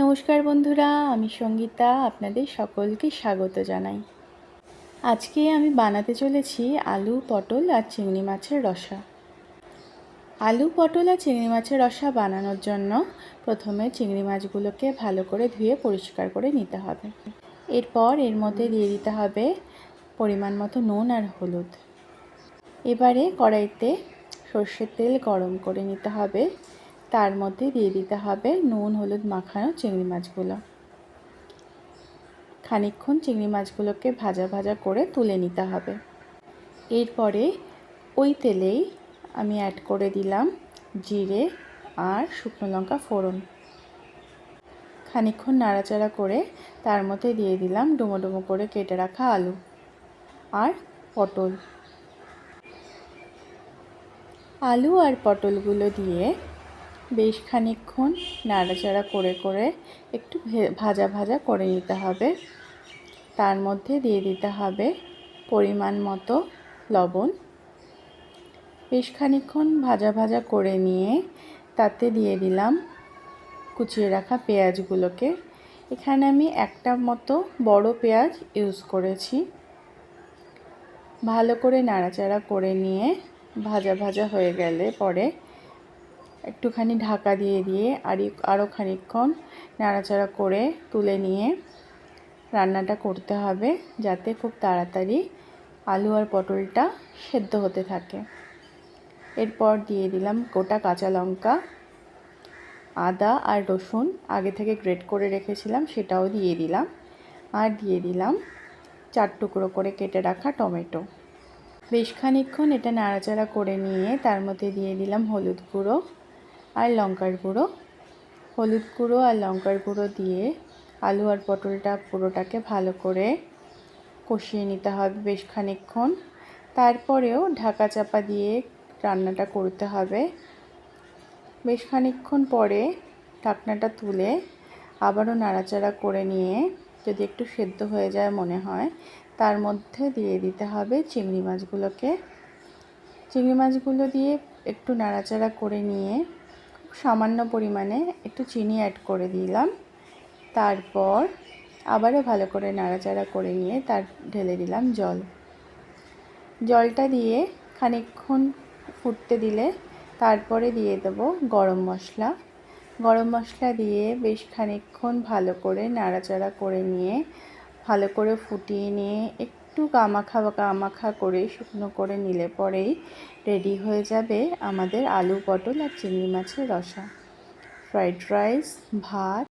নমস্কার বন্ধুরা, আমি সঙ্গীতা, আপনাদের সকলকে স্বাগত জানাই। আজকে আমি বানাতে চলেছি আলু, পটল আর চিংড়ি মাছের রসা। আলু, পটল আর চিংড়ি মাছের রসা বানানোর জন্য প্রথমে চিংড়ি মাছগুলোকে ভালো করে ধুয়ে পরিষ্কার করে নিতে হবে। এরপর এর মধ্যে দিয়ে দিতে হবে পরিমাণ মতো নুন আর হলুদ। এবারে কড়াইতে সর্ষের তেল গরম করে নিতে হবে। তার মধ্যে দিয়ে দিতে হবে নুন, হলুদ মাখানো চিংড়ি মাছগুলো। খানিকক্ষণ চিংড়ি মাছগুলোকে ভাজা ভাজা করে তুলে নিতে হবে। এরপরে ওই তেলেই আমি অ্যাড করে দিলাম জিরে আর শুকনো লঙ্কা ফোড়ন। খানিকক্ষণ নাড়াচাড়া করে তার মধ্যে দিয়ে দিলাম ডুমো ডুমো করে কেটে রাখা আলু আর পটল। আলু আর পটলগুলো দিয়ে বেশ খানিকক্ষণ নাড়াচাড়া করে করে একটু ভাজা ভাজা করে নিতে হবে। তার মধ্যে দিয়ে দিতে হবে পরিমাণ মতো লবণ। বেশ খানিকক্ষণ ভাজা ভাজা করে নিয়ে তাতে দিয়ে দিলাম কুচিয়ে রাখা পেঁয়াজগুলোকে। এখানে আমি একটা মতো বড় পেঁয়াজ ইউজ করেছি। ভালো করে নাড়াচাড়া করে নিয়ে ভাজা ভাজা হয়ে গেলে পরে একটুখানি ঢাকা দিয়ে দিয়ে আরই, আরও খানিকক্ষণ নাড়াচাড়া করে তুলে নিয়ে রান্নাটা করতে হবে যাতে খুব তাড়াতাড়ি আলু আর পটলটা সেদ্ধ হতে থাকে। এরপর দিয়ে দিলাম গোটা কাঁচা লঙ্কা, আদা আর রসুন আগে থেকে গ্রেট করে রেখেছিলাম সেটাও দিয়ে দিলাম। আর দিয়ে দিলাম চার টুকরো করে কেটে রাখা টমেটো। বেশ খানিকক্ষণ এটা নাড়াচাড়া করে নিয়ে তার মধ্যে দিয়ে দিলাম হলুদ গুঁড়ো আর লঙ্কার গুঁড়ো, হলুদ গুঁড়ো আর লঙ্কার গুঁড়ো দিয়ে আলু আর পটলটা পুরোটাকে ভালো করে কষিয়ে নিতে হবে বেশ খানিকক্ষণ। তারপরেও ঢাকা চাপা দিয়ে রান্নাটা করতে হবে। বেশ খানিকক্ষণ পরে ঢাকনাটা তুলে আবারও নাড়াচাড়া করে নিয়ে যদি একটু সেদ্ধ হয়ে যায় মনে হয়, তার মধ্যে দিয়ে দিতে হবে চিংড়ি মাছগুলোকে। চিংড়ি মাছগুলো দিয়ে একটু নাড়াচাড়া করে নিয়ে সামান্য পরিমাণে একটু চিনি অ্যাড করে দিলাম। তারপর আবারও ভালো করে নাড়াচাড়া করে নিয়ে তার ঢেলে দিলাম জল। জলটা দিয়ে খানিকক্ষণ ফুটতে দিলে তারপরে দিয়ে দেবো গরম মশলা। গরম মশলা দিয়ে বেশ খানিকক্ষণ ভালো করে নাড়াচাড়া করে নিয়ে, ভালো করে ফুটিয়ে নিয়ে একটু গামাখা বা গামাখা করে শুকনো করে নিলে পরেই রেডি হয়ে যাবে আমাদের আলু পটল আর চিংড়ি মাছের রসা। ফ্রাইড রাইস, ভাত